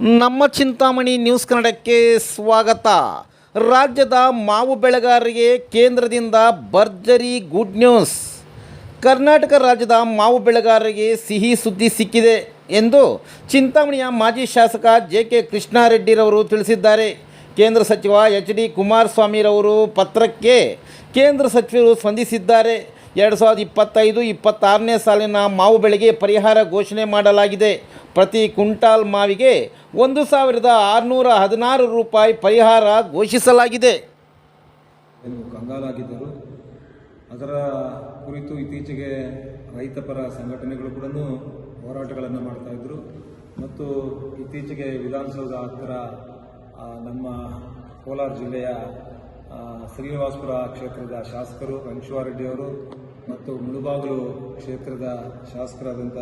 ನಮ್ಮ ಚಿಂತಾಮಣಿ ನ್ಯೂಸ್ ಕನ್ನಡಕ್ಕೆ ಸ್ವಾಗತ. ರಾಜ್ಯದ ಮಾವು ಬೆಳೆಗಾರರಿಗೆ ಕೇಂದ್ರದಿಂದ ಭರ್ಜರಿ ಗುಡ್ ನ್ಯೂಸ್. ಕರ್ನಾಟಕ ರಾಜ್ಯದ ಮಾವು ಬೆಳೆಗಾರರಿಗೆ ಸಿಹಿ ಸುದ್ದಿ ಸಿಕ್ಕಿದೆ ಎಂದು ಚಿಂತಾಮಣಿಯ ಮಾಜಿ ಶಾಸಕ ಜೆ ಕೆ ಕೃಷ್ಣಾರೆಡ್ಡಿರವರು ತಿಳಿಸಿದ್ದಾರೆ. ಕೇಂದ್ರ ಸಚಿವ ಎಚ್ ಡಿ ಕುಮಾರಸ್ವಾಮಿರವರು ಪತ್ರಕ್ಕೆ ಕೇಂದ್ರ ಸಚಿವರು ಸ್ಪಂದಿಸಿದ್ದಾರೆ. ಎರಡು ಸಾವಿರದ ಇಪ್ಪತ್ತೈದು, ಇಪ್ಪತ್ತಾರನೇ ಸಾಲಿನ ಮಾವು ಬೆಳೆಗೆ ಪರಿಹಾರ ಘೋಷಣೆ ಮಾಡಲಾಗಿದೆ. ಪ್ರತಿ ಕುಂಟಾಲ್ ಮಾವಿಗೆ ಒಂದು ಸಾವಿರದ ಆರುನೂರ ಹದಿನಾರು ರೂಪಾಯಿ ಪರಿಹಾರ ಘೋಷಿಸಲಾಗಿದೆ. ಕಂಗಾಲಾಗಿದ್ದರು. ಅದರ ಕುರಿತು ಇತ್ತೀಚೆಗೆ ರೈತಪರ ಸಂಘಟನೆಗಳು ಕೂಡ ಹೋರಾಟಗಳನ್ನು ಇದ್ರು ಮತ್ತು ಇತ್ತೀಚೆಗೆ ವಿಧಾನಸೌಧ ಹತ್ತಿರ ನಮ್ಮ ಕೋಲಾರ ಜಿಲ್ಲೆಯ ಶ್ರೀನಿವಾಸಪುರ ಕ್ಷೇತ್ರದ ಶಾಸಕರು ವೆಂಕಟೇಶ್ವರರೆಡ್ಡಿ ಅವರು ಮತ್ತು ಮುಳುಬಾಗಿಲು ಕ್ಷೇತ್ರದ ಶಾಸಕರಾದಂಥ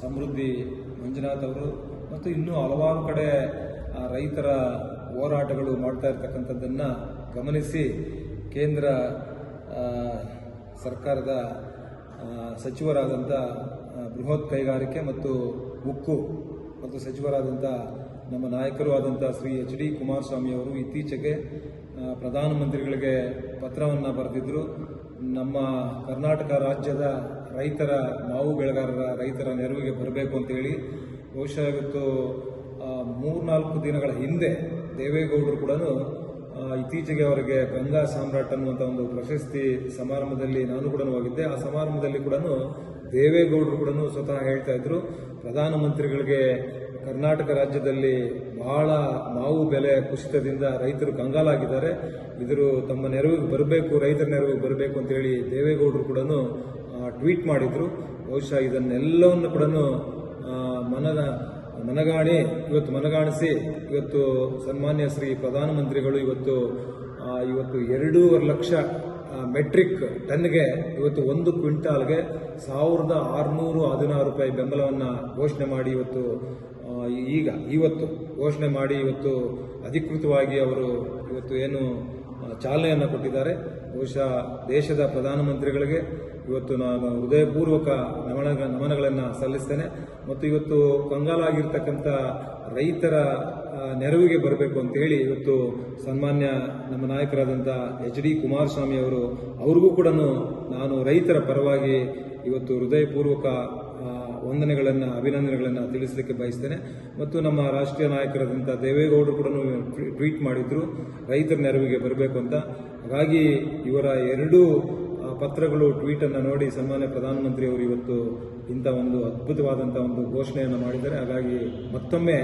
ಸಮೃದ್ಧಿ ಮಂಜುನಾಥ್ ಅವರು ಮತ್ತು ಇನ್ನೂ ಹಲವಾರು ಕಡೆ ರೈತರ ಹೋರಾಟಗಳು ಮಾಡ್ತಾ ಇರ್ತಕ್ಕಂಥದ್ದನ್ನು ಗಮನಿಸಿ ಕೇಂದ್ರ ಸರ್ಕಾರದ ಸಚಿವರಾದಂಥ ಬೃಹತ್ ಕೈಗಾರಿಕೆ ಮತ್ತು ಉಕ್ಕು ಮತ್ತು ಸಚಿವರಾದಂಥ ನಮ್ಮ ನಾಯಕರು ಆದಂಥ ಶ್ರೀ ಎಚ್ ಡಿ ಕುಮಾರಸ್ವಾಮಿ ಅವರು ಇತ್ತೀಚೆಗೆ ಪ್ರಧಾನಮಂತ್ರಿಗಳಿಗೆ ಪತ್ರವನ್ನು ಬರೆದಿದ್ದರು ನಮ್ಮ ಕರ್ನಾಟಕ ರಾಜ್ಯದ ರೈತರ, ಮಾವು ಬೆಳೆಗಾರರ ರೈತರ ನೆರವಿಗೆ ಬರಬೇಕು ಅಂತೇಳಿ ಬಹುಶಃ ಇವತ್ತು ಮೂರ್ನಾಲ್ಕು ದಿನಗಳ ಹಿಂದೆ ದೇವೇಗೌಡರು ಕೂಡ ಇತ್ತೀಚೆಗೆ ಅವರಿಗೆ ಗಂಗಾ ಸಾಮ್ರಾಟ್ ಅನ್ನುವಂಥ ಒಂದು ಪ್ರಶಸ್ತಿ ಸಮಾರಂಭದಲ್ಲಿ ನಾನು ಕೂಡ ಹೋಗಿದ್ದೆ. ಆ ಸಮಾರಂಭದಲ್ಲಿ ಕೂಡ ದೇವೇಗೌಡರು ಕೂಡ ಸ್ವತಃ ಹೇಳ್ತಾ ಇದ್ರು, ಪ್ರಧಾನಮಂತ್ರಿಗಳಿಗೆ ಕರ್ನಾಟಕ ರಾಜ್ಯದಲ್ಲಿ ಬಹಳ ಮಾವು ಬೆಲೆ ಕುಸಿತದಿಂದ ರೈತರು ಕಂಗಾಲಾಗಿದ್ದಾರೆ. ಇದರು ತಮ್ಮ ನೆರವಿಗೆ ಬರಬೇಕು, ರೈತರ ನೆರವಿಗೆ ಬರಬೇಕು ಅಂತೇಳಿ ದೇವೇಗೌಡರು ಕೂಡ ಟ್ವೀಟ್ ಮಾಡಿದ್ರು. ಬಹುಶಃ ಇದನ್ನೆಲ್ಲವನ್ನು ಕೂಡ ಮನದ, ಮನಗಾಣಿ, ಇವತ್ತು ಮನಗಾಣಿಸಿ, ಇವತ್ತು ಸನ್ಮಾನ್ಯ ಶ್ರೀ ಪ್ರಧಾನಮಂತ್ರಿಗಳು ಇವತ್ತು ಇವತ್ತು ಎರಡೂವರೆ ಲಕ್ಷ ಮೆಟ್ರಿಕ್ ಟನ್ಗೆ ಇವತ್ತು ಒಂದು ಕ್ವಿಂಟಾಲ್ಗೆ ಸಾವಿರದ ಆರುನೂರು ಹದಿನಾರು ರೂಪಾಯಿ ಬೆಂಬಲವನ್ನು ಘೋಷಣೆ ಮಾಡಿ ಇವತ್ತು ಈಗ, ಇವತ್ತು, ಘೋಷಣೆ ಮಾಡಿ ಇವತ್ತು ಅಧಿಕೃತವಾಗಿ ಅವರು ಇವತ್ತು ಏನು ಚಾಲನೆಯನ್ನು ಕೊಟ್ಟಿದ್ದಾರೆ. ಬಹುಶಃ ದೇಶದ ಪ್ರಧಾನಮಂತ್ರಿಗಳಿಗೆ ಇವತ್ತು ನಾನು ಹೃದಯಪೂರ್ವಕ ನಮನ, ನಮನಗಳನ್ನು ಸಲ್ಲಿಸ್ತೇನೆ. ಮತ್ತು ಇವತ್ತು ಕಂಗಾಲಾಗಿರ್ತಕ್ಕಂಥ ರೈತರ ನೆರವಿಗೆ ಬರಬೇಕು ಅಂತ ಹೇಳಿ ಇವತ್ತು ಸನ್ಮಾನ್ಯ ನಮ್ಮ ನಾಯಕರಾದಂಥ ಎಚ್ ಡಿ ಕುಮಾರಸ್ವಾಮಿ ಅವರು, ಅವ್ರಿಗೂ ಕೂಡ ನಾನು ರೈತರ ಪರವಾಗಿ ಇವತ್ತು ಹೃದಯಪೂರ್ವಕ ವಂದನೆಗಳನ್ನು, ಅಭಿನಂದನೆಗಳನ್ನು ತಿಳಿಸಲಿಕ್ಕೆ ಬಯಸ್ತೇನೆ. ಮತ್ತು ನಮ್ಮ ರಾಷ್ಟ್ರೀಯ ನಾಯಕರಾದಂಥ ದೇವೇಗೌಡರು ಕೂಡ ಟ್ವೀಟ್ ಮಾಡಿದ್ರು. ರೈತರ ನೆರವಿಗೆ ಬರಬೇಕು ಅಂತ. ಹಾಗಾಗಿ ಇವರ ಎರಡೂ ಪತ್ರಗಳು ಟ್ವೀಟ್ ಅನ್ನು ನೋಡಿ ಸನ್ಮಾನ್ಯ ಪ್ರಧಾನಮಂತ್ರಿ ಅವರು ಇವತ್ತು ಇಂಥ ಒಂದು ಅದ್ಭುತವಾದಂಥ ಒಂದು ಘೋಷಣೆಯನ್ನು ಮಾಡಿದ್ದಾರೆ. ಹಾಗಾಗಿ ಮತ್ತೊಮ್ಮೆ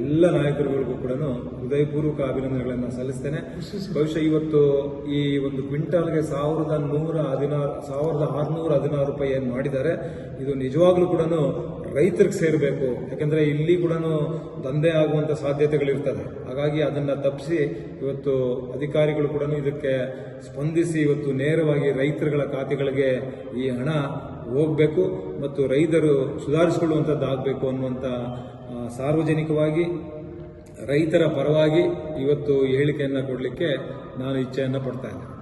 ಎಲ್ಲ ನಾಯಕರುಗಳಿಗೂ ಕೂಡ ಹೃದಯಪೂರ್ವಕ ಅಭಿನಂದನೆಗಳನ್ನು ಸಲ್ಲಿಸ್ತೇನೆ. ಬಹುಶಃ ಇವತ್ತು ಈ ಒಂದು ಕ್ವಿಂಟಾಲ್ಗೆ ಸಾವಿರದ ನೂರ ಹದಿನಾರು, ಸಾವಿರದ ಆರುನೂರ ಹದಿನಾರು ರೂಪಾಯಿ ಏನು ಮಾಡಿದ್ದಾರೆ, ಇದು ನಿಜವಾಗ್ಲೂ ಕೂಡ ರೈತರಿಗೆ ಸೇರಬೇಕು. ಯಾಕೆಂದರೆ ಇಲ್ಲಿ ಕೂಡ ದಂಧೆ ಆಗುವಂತ ಸಾಧ್ಯತೆಗಳಿರ್ತದೆ. ಹಾಗಾಗಿ ಅದನ್ನ ತಪ್ಪಿಸಿ ಇವತ್ತು ಅಧಿಕಾರಿಗಳು ಕೂಡ ಇದಕ್ಕೆ ಸ್ಪಂದಿಸಿ ಇವತ್ತು ನೇರವಾಗಿ ರೈತರುಗಳ ಖಾತೆಗಳಿಗೆ ಈ ಹಣ ಹೋಗಬೇಕು ಮತ್ತು ರೈತರು ಸುಧಾರಿಸಿಕೊಳ್ಳುವಂಥದ್ದಾಗಬೇಕು ಅನ್ನುವಂಥ ಸಾರ್ವಜನಿಕವಾಗಿ, ರೈತರ ಪರವಾಗಿ ಇವತ್ತು ಹೇಳಿಕೆಯನ್ನು ಕೊಡಲಿಕ್ಕೆ ನಾನು ಇಚ್ಛೆಯನ್ನು ಪಡ್ತಾ ಇದ್ದೇನೆ.